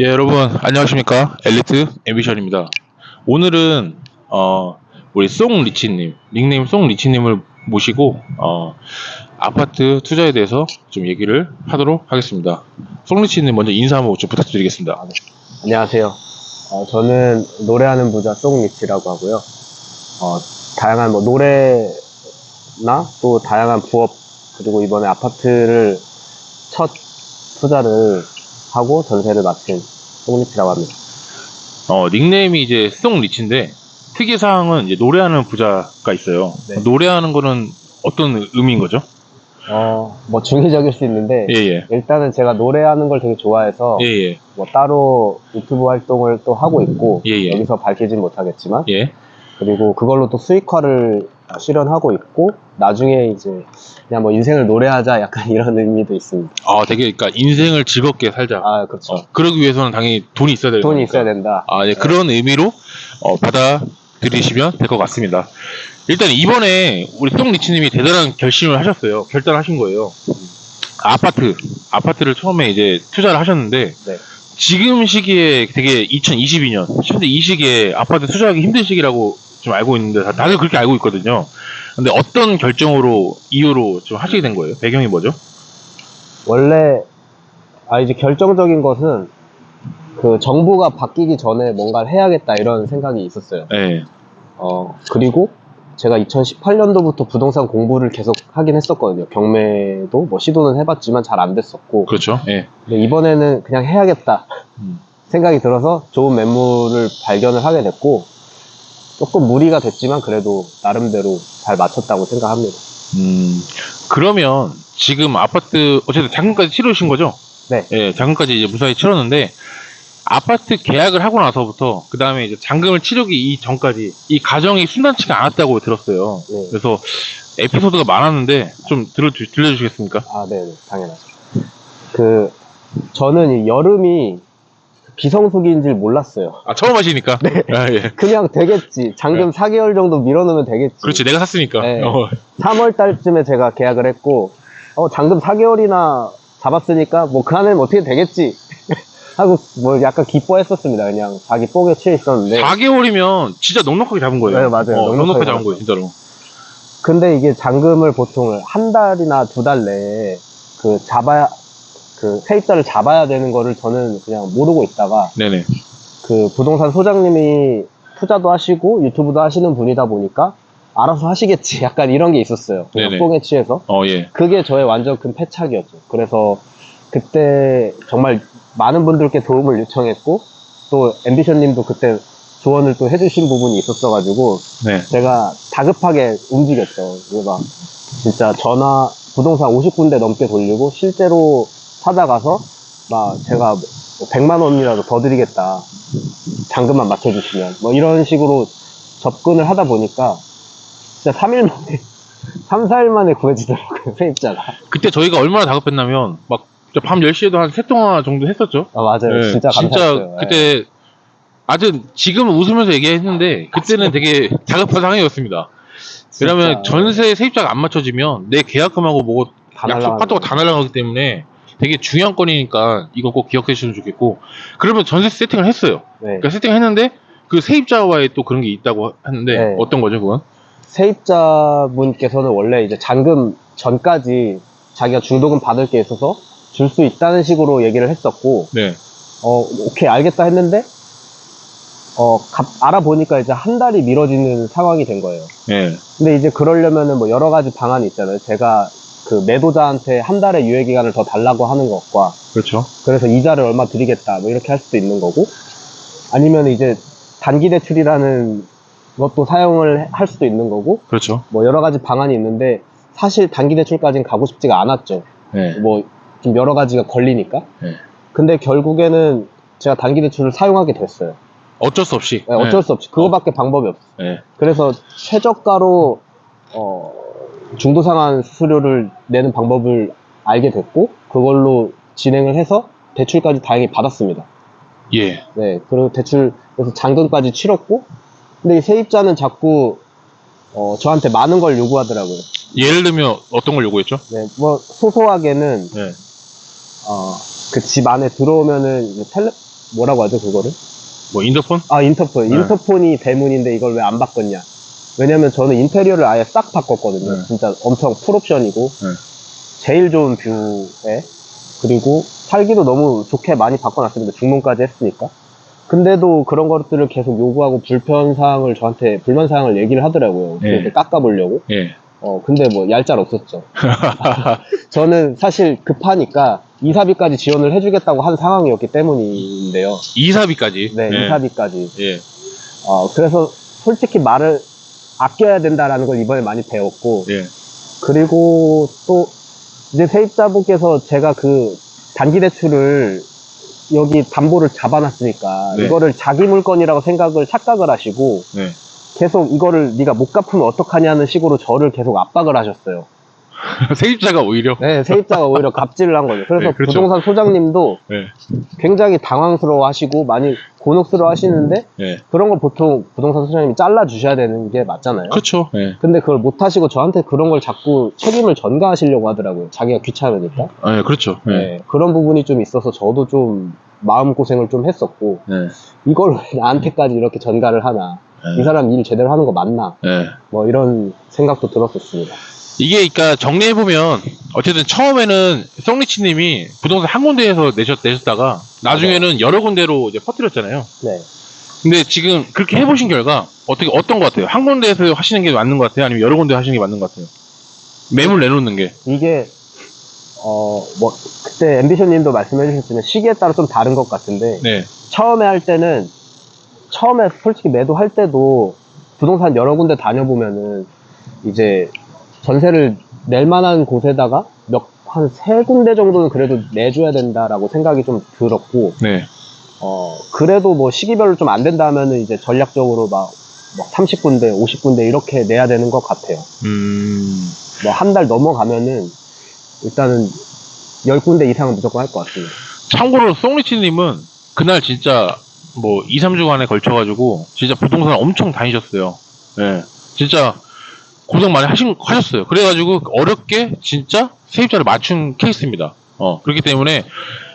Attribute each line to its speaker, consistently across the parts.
Speaker 1: 예, 여러분 안녕하십니까? 엘리트 앰비션입니다. 오늘은 어, 우리 송 리치님, 닉네임 송 리치님을 모시고 어, 아파트 투자에 대해서 좀 얘기를 하도록 하겠습니다. 송 리치님 먼저 인사 한번 좀 부탁드리겠습니다.
Speaker 2: 안녕하세요. 어, 저는 노래하는 부자 송 리치라고 하고요. 어, 다양한 뭐 노래나 또 다양한 부업 그리고 이번에 아파트를 첫 투자를 하고 전세를 마친 송리치라고 합니다.
Speaker 1: 어, 닉네임이 이제 송리치인데 특이 사항은 이제 노래하는 부자가 있어요.
Speaker 2: 네.
Speaker 1: 노래하는 거는 어떤 의미인 거죠?
Speaker 2: 어, 뭐 중의적일 수 있는데
Speaker 1: 예, 예.
Speaker 2: 일단은 제가 노래하는 걸 되게 좋아해서
Speaker 1: 예, 예.
Speaker 2: 뭐 따로 유튜브 활동을 또 하고 있고
Speaker 1: 예, 예.
Speaker 2: 여기서 밝히진 못하겠지만
Speaker 1: 예.
Speaker 2: 그리고 그걸로 또 수익화를 실현하고 있고 나중에 이제 그냥 뭐 인생을 노래하자 약간 이런 의미도 있습니다.
Speaker 1: 아, 되게 그러니까 인생을 즐겁게 살자.
Speaker 2: 아 그렇죠.
Speaker 1: 어, 그러기 위해서는 당연히 돈이 있어야 되는
Speaker 2: 돈이. 있어야 된다.
Speaker 1: 아, 예, 그런 의미로 어, 받아들이시면 될 것 같습니다. 일단 이번에 우리 똥리치님이 대단한 결심을 하셨어요. 결단하신 거예요. 아파트, 아파트를 처음에 이제 투자를 하셨는데
Speaker 2: 네.
Speaker 1: 지금 시기에 되게 2022년, 현재 이 시기에 아파트 투자하기 힘든 시기라고 좀 알고 있는데 다- 다들 그렇게 알고 있거든요. 근데 어떤 결정으로 이유로 좀 하시게 된 거예요? 배경이 뭐죠?
Speaker 2: 원래 아 이제 결정적인 것은 그 정부가 바뀌기 전에 뭔가를 해야겠다 이런 생각이 있었어요.
Speaker 1: 네,
Speaker 2: 어 그리고 제가 2018년도부터 부동산 공부를 계속 하긴 했었거든요. 경매도 뭐 시도는 해봤지만 잘 안 됐었고
Speaker 1: 그렇죠. 예.
Speaker 2: 근데 이번에는 그냥 해야겠다
Speaker 1: 음.
Speaker 2: 생각이 들어서 좋은 매물을 발견을 하게 됐고 조금 무리가 됐지만 그래도 나름대로 잘 맞췄다고 생각합니다.
Speaker 1: 음, 그러면 지금 아파트 어쨌든 자금까지 치르신 거죠?
Speaker 2: 네.
Speaker 1: 예, 자금까지 이제 무사히 치렀는데 아파트 계약을 하고 나서부터 그 다음에 이제 잔금을 치르기 이전까지 이 과정이 순탄치가 않았다고 들었어요.
Speaker 2: 네.
Speaker 1: 그래서 에피소드가 많았는데 좀 들려 들려주시겠습니까?
Speaker 2: 아, 네, 네, 당연하죠. 그 저는 이 여름이 비성수기인 줄 몰랐어요.
Speaker 1: 아 처음 하시니까.
Speaker 2: 네.
Speaker 1: 아, 예.
Speaker 2: 그냥 되겠지. 잔금 4개월 정도 밀어넣으면 되겠지.
Speaker 1: 그렇지 내가 샀으니까.
Speaker 2: 네.
Speaker 1: 어,
Speaker 2: 3월 달쯤에 제가 계약을 했고, 어, 잔금 4개월이나 잡았으니까, 뭐, 그 안에는 어떻게 되겠지. 하고, 뭐, 약간 기뻐했었습니다. 그냥 자기 뽕에 취해 있었는데.
Speaker 1: 4개월이면 진짜 넉넉하게 잡은 거예요.
Speaker 2: 네, 맞아요.
Speaker 1: 어,
Speaker 2: 넉넉하게
Speaker 1: 넉넉하게 잡은. 거예요, 진짜로.
Speaker 2: 근데 이게 잔금을 보통 한 달이나 두 달 내에 그 잡아야, 그 세입자를 잡아야 되는 거를 저는 그냥 모르고 있다가,
Speaker 1: 네네.
Speaker 2: 그 부동산 소장님이 투자도 하시고 유튜브도 하시는 분이다 보니까, 알아서 하시겠지. 약간 이런 게 있었어요. 그냥
Speaker 1: 네네.
Speaker 2: 뽕에 취해서.
Speaker 1: 어 예.
Speaker 2: 그게 저의 완전 큰 패착이었죠. 그래서 그때 정말 많은 분들께 도움을 요청했고 또 앰비션님도 그때 조언을 또 해주신 부분이 있었어가지고
Speaker 1: 네.
Speaker 2: 제가 다급하게 움직였죠. 이게 막 진짜 전화 부동산 50군데 넘게 돌리고 실제로 찾아가서 막 제가 100만 원이라도 더 드리겠다. 잔금만 맞춰주시면 뭐 이런 식으로 접근을 하다 보니까 진짜 3일 만에 3, 4일 만에 구해지더라고요 세입자가.
Speaker 1: 그때 저희가 얼마나 다급했냐면 막밤 10시에도 한 세 통화 정도 했었죠.
Speaker 2: 아 맞아요.
Speaker 1: 네,
Speaker 2: 진짜 감사했어요. 예.
Speaker 1: 그때 아주 지금은 웃으면서 얘기했는데 그때는 되게 다급한 상황이었습니다.
Speaker 2: 진짜.
Speaker 1: 왜냐면 전세 세입자가 안 맞춰지면 내 계약금하고 뭐고
Speaker 2: 다
Speaker 1: 약속
Speaker 2: 날라가는
Speaker 1: 파토가 다 날라가기 때문에 되게 중요한 건이니까 이거 꼭 기억해 주시면 좋겠고 그러면 전세 세팅을 했어요.
Speaker 2: 네.
Speaker 1: 그러니까 세팅을 했는데 그 세입자와의 또 그런 게 있다고 했는데
Speaker 2: 네.
Speaker 1: 어떤 거죠 그건?
Speaker 2: 세입자분께서는 원래 이제 잔금 전까지 자기가 중도금 받을 게 있어서 줄 수 있다는 식으로 얘기를 했었고
Speaker 1: 네.
Speaker 2: 어 오케이 알겠다 했는데 어 갑- 알아보니까 이제 한 달이 미뤄지는 상황이 된 거예요.
Speaker 1: 네.
Speaker 2: 근데 이제 그러려면은 뭐 여러 가지 방안이 있잖아요. 제가 그 매도자한테 한 달의 유예 기간을 더 달라고 하는 것과
Speaker 1: 그렇죠.
Speaker 2: 그래서 이자를 얼마 드리겠다 뭐 이렇게 할 수도 있는 거고 아니면 이제 단기 대출이라는 것도 사용을 할 수도 있는 거고
Speaker 1: 그렇죠.
Speaker 2: 뭐 여러 가지 방안이 있는데 사실 단기 대출까지는 가고 싶지가 않았죠.
Speaker 1: 네.
Speaker 2: 뭐 좀 여러 가지가 걸리니까.
Speaker 1: 네.
Speaker 2: 근데 결국에는 제가 단기 대출을 사용하게 됐어요.
Speaker 1: 어쩔 수 없이.
Speaker 2: 네, 어쩔 수 없이 그거밖에 방법이 없어 요.
Speaker 1: 네.
Speaker 2: 그래서 최저가로 어, 중도 상환 수수료를 내는 방법을 알게 됐고 그걸로 진행을 해서 대출까지 다행히 받았습니다.
Speaker 1: 예.
Speaker 2: 네, 그리고 대출 그래서 잔금까지 치렀고 근데 이 세입자는 자꾸 어, 저한테 많은 걸 요구하더라고요.
Speaker 1: 예를 들면 어떤 걸 요구했죠?
Speaker 2: 네, 뭐 소소하게는
Speaker 1: 네.
Speaker 2: 어, 그 집 안에 들어오면은 이제 텔레, 뭐라고 하죠 그거를?
Speaker 1: 뭐 인터폰?
Speaker 2: 아 인터폰
Speaker 1: 네.
Speaker 2: 인터폰이 대문인데 이걸 왜 안 바꿨냐 왜냐면 저는 인테리어를 아예 싹 바꿨거든요
Speaker 1: 네.
Speaker 2: 진짜 엄청 풀옵션이고
Speaker 1: 네.
Speaker 2: 제일 좋은 뷰에 그리고 살기도 너무 좋게 많이 바꿔놨습니다 중문까지 했으니까 근데도 그런 것들을 계속 요구하고 불편 사항을 저한테 불만 사항을 얘기를 하더라고요
Speaker 1: 네.
Speaker 2: 이렇게 깎아보려고
Speaker 1: 예.
Speaker 2: 어 근데 뭐 얄짤 없었죠 저는 사실 급하니까 이사비까지 지원을 해주겠다고 한 상황이었기 때문인데요
Speaker 1: 이사비까지.
Speaker 2: 네
Speaker 1: 예.
Speaker 2: 이사비까지
Speaker 1: 예.
Speaker 2: 어, 그래서 솔직히 말을 아껴야 된다라는 걸 이번에 많이 배웠고,
Speaker 1: 예.
Speaker 2: 그리고 또 이제 세입자분께서 제가 그 단기 대출을 여기 담보를 잡아놨으니까
Speaker 1: 네.
Speaker 2: 이거를 자기 물건이라고 생각을 착각을 하시고
Speaker 1: 네.
Speaker 2: 계속 이거를 네가 못 갚으면 어떡하냐는 식으로 저를 계속 압박을 하셨어요.
Speaker 1: 세입자가 오히려.
Speaker 2: 네, 세입자가 오히려 갑질을 한 거죠. 그래서
Speaker 1: 네, 그렇죠.
Speaker 2: 부동산 소장님도
Speaker 1: 예.
Speaker 2: 굉장히 당황스러워 하시고 많이 곤혹스러워 하시는데
Speaker 1: 예.
Speaker 2: 그런 걸 보통 부동산 소장님이 잘라 주셔야 되는 게 맞잖아요.
Speaker 1: 그렇죠. 예.
Speaker 2: 근데 그걸 못 하시고 저한테 그런 걸 자꾸 책임을 전가하시려고 하더라고요. 자기가 귀찮으니까.
Speaker 1: 예, 그렇죠. 예.
Speaker 2: 네, 그런 부분이 좀 있어서 저도 좀 마음 고생을 좀 했었고,
Speaker 1: 예.
Speaker 2: 이걸 왜 나한테까지 이렇게 전가를 하나.
Speaker 1: 예.
Speaker 2: 이 사람 일 제대로 하는 거 맞나.
Speaker 1: 예.
Speaker 2: 뭐 이런 생각도 들었었습니다.
Speaker 1: 이게 그러니까 정리해 보면 어쨌든 처음에는 송리치 님이 부동산 한 군데에서 내셨 내셨다가 나중에는 여러 군데로 이제 퍼뜨렸잖아요.
Speaker 2: 네.
Speaker 1: 근데 지금 그렇게 해보신 결과 어떻게 어떤 것 같아요? 한 군데에서 하시는 게 맞는 것 같아요? 아니면 여러 군데 하시는 게 맞는 것 같아요? 매물 내놓는 게.
Speaker 2: 이게, 어, 뭐, 그때 앰비션 님도 말씀해 주셨지만 시기에 따라 좀 다른 것 같은데,
Speaker 1: 네.
Speaker 2: 처음에 할 때는 처음에 솔직히 매도할 때도 부동산 여러 군데 다녀보면은 이제 전세를 낼 만한 곳에다가 몇 한 세 군데 정도는 그래도 내줘야 된다라고 생각이 좀 들었고
Speaker 1: 네.
Speaker 2: 어 그래도 뭐 시기별로 좀 안 된다 하면은 이제 전략적으로 막, 막 30군데 50군데 이렇게 내야 되는 것 같아요
Speaker 1: 음.
Speaker 2: 뭐 한 달 넘어가면은 일단은 10군데 이상은 무조건 할 것 같습니다
Speaker 1: 참고로 송리치님은 그날 진짜 뭐 2, 3주간에 걸쳐가지고 진짜 부동산 엄청 다니셨어요. 예. 진짜 고생 많이 하신, 하셨어요. 그래가지고 어렵게 진짜 세입자를 맞춘 케이스입니다. 어, 그렇기 때문에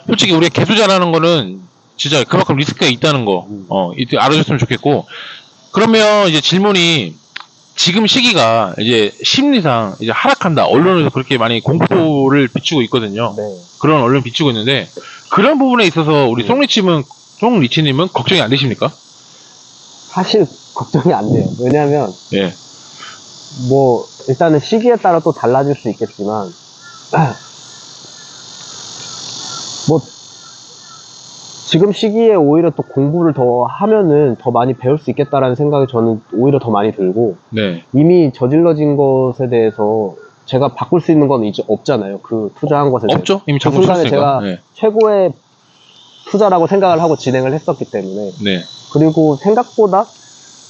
Speaker 1: 솔직히 우리가 개수자라는 거는 진짜 그만큼 리스크가 있다는 거,
Speaker 2: 음.
Speaker 1: 어, 이때 알아줬으면 좋겠고. 그러면 이제 질문이 지금 시기가 이제 심리상 이제 하락한다. 언론에서 그렇게 많이 공포를 비추고 있거든요.
Speaker 2: 네
Speaker 1: 그런 언론 비추고 있는데 그런 부분에 있어서 우리
Speaker 2: 음.
Speaker 1: 송리치님은 송리치님은 걱정이 안 되십니까?
Speaker 2: 사실 걱정이 안 돼요 왜냐면
Speaker 1: 예,
Speaker 2: 뭐 일단은 시기에 따라 또 달라질 수 있겠지만 뭐 지금 시기에 오히려 또 공부를 더 하면은 더 많이 배울 수 있겠다라는 생각이 저는 오히려 더 많이 들고
Speaker 1: 네,
Speaker 2: 이미 저질러진 것에 대해서 제가 바꿀 수 있는 건 이제 없잖아요. 그 투자한 것에 대해서.
Speaker 1: 없죠. 이미
Speaker 2: 그 순간에
Speaker 1: 쳤으니까.
Speaker 2: 제가
Speaker 1: 네,
Speaker 2: 최고의 투자라고 생각을 하고 진행을 했었기 때문에.
Speaker 1: 네,
Speaker 2: 그리고 생각보다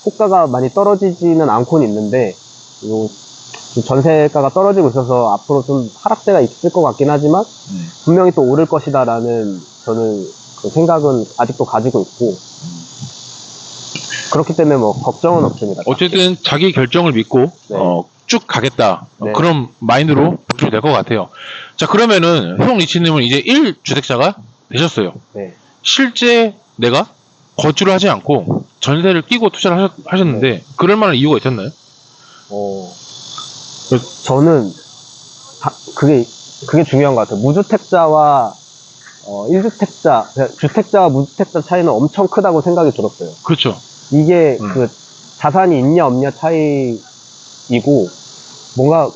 Speaker 2: 호가가 많이 떨어지지는 않고는 있는데 요 전세가가 떨어지고 있어서 앞으로 좀 하락세가 있을 것 같긴 하지만
Speaker 1: 네.
Speaker 2: 분명히 또 오를 것이다라는 저는 그 생각은 아직도 가지고 있고 그렇기 때문에 뭐 걱정은 없습니다.
Speaker 1: 어쨌든 자기 결정을 믿고
Speaker 2: 네.
Speaker 1: 어, 쭉 가겠다 어,
Speaker 2: 네.
Speaker 1: 그런 마인드로 보시면 될 것 같아요. 자 그러면은 송리치님은 이제 1 주택자가 되셨어요.
Speaker 2: 네.
Speaker 1: 실제 내가 거주를 하지 않고 전세를 끼고 투자를 하셨, 는데
Speaker 2: 네.
Speaker 1: 그럴 만한 이유가 있었나요?
Speaker 2: 어, 저는 다- 그게 그게 중요한 것 같아요. 무주택자와 어, 1주택자, 주택자와 무주택자 차이는 엄청 크다고 생각이 들었어요.
Speaker 1: 그렇죠.
Speaker 2: 이게
Speaker 1: 음.
Speaker 2: 그 자산이 있냐 없냐 차이이고 뭔가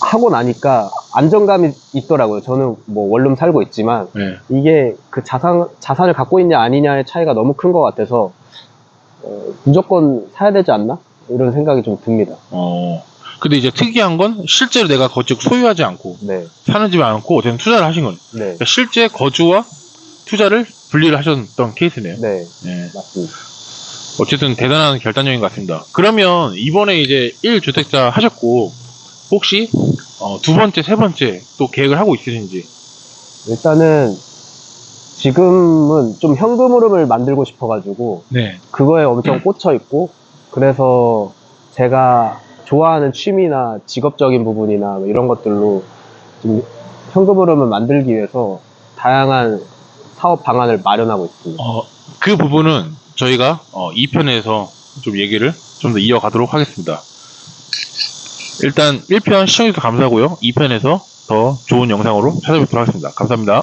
Speaker 2: 하고 나니까 안정감이 있더라고요. 저는 뭐 원룸 살고 있지만
Speaker 1: 네.
Speaker 2: 이게 그 자산 자산을 갖고 있냐 아니냐의 차이가 너무 큰 것 같아서 어, 무조건 사야 되지 않나 이런 생각이 좀 듭니다.
Speaker 1: 어. 근데 이제 특이한 건 실제로 내가 거주 소유하지 않고
Speaker 2: 네,
Speaker 1: 사는 집에 않고 어쨌든 투자를 하신 거예요.
Speaker 2: 네,
Speaker 1: 그러니까 실제 거주와 투자를 분리를 하셨던 케이스네요.
Speaker 2: 네,
Speaker 1: 예.
Speaker 2: 맞습니다.
Speaker 1: 어쨌든 대단한 결단력인 것 같습니다. 그러면 이번에 이제 1주택자 하셨고 혹시 어, 두 번째, 세 번째 또 계획을 하고 있으신지
Speaker 2: 일단은 지금은 좀 현금 흐름을 만들고 싶어가지고
Speaker 1: 네.
Speaker 2: 그거에 엄청 꽂혀 있고 그래서 제가 좋아하는 취미나 직업적인 부분이나 뭐 이런 것들로 좀 현금 흐름을 만들기 위해서 다양한 사업 방안을 마련하고 있습니다.
Speaker 1: 어, 그 부분은 저희가 어, 2편에서 좀 얘기를 좀 더 이어가도록 하겠습니다. 일단 1편 시청해주셔서 감사하고요. 2편에서 더 좋은 영상으로 찾아뵙도록 하겠습니다. 감사합니다.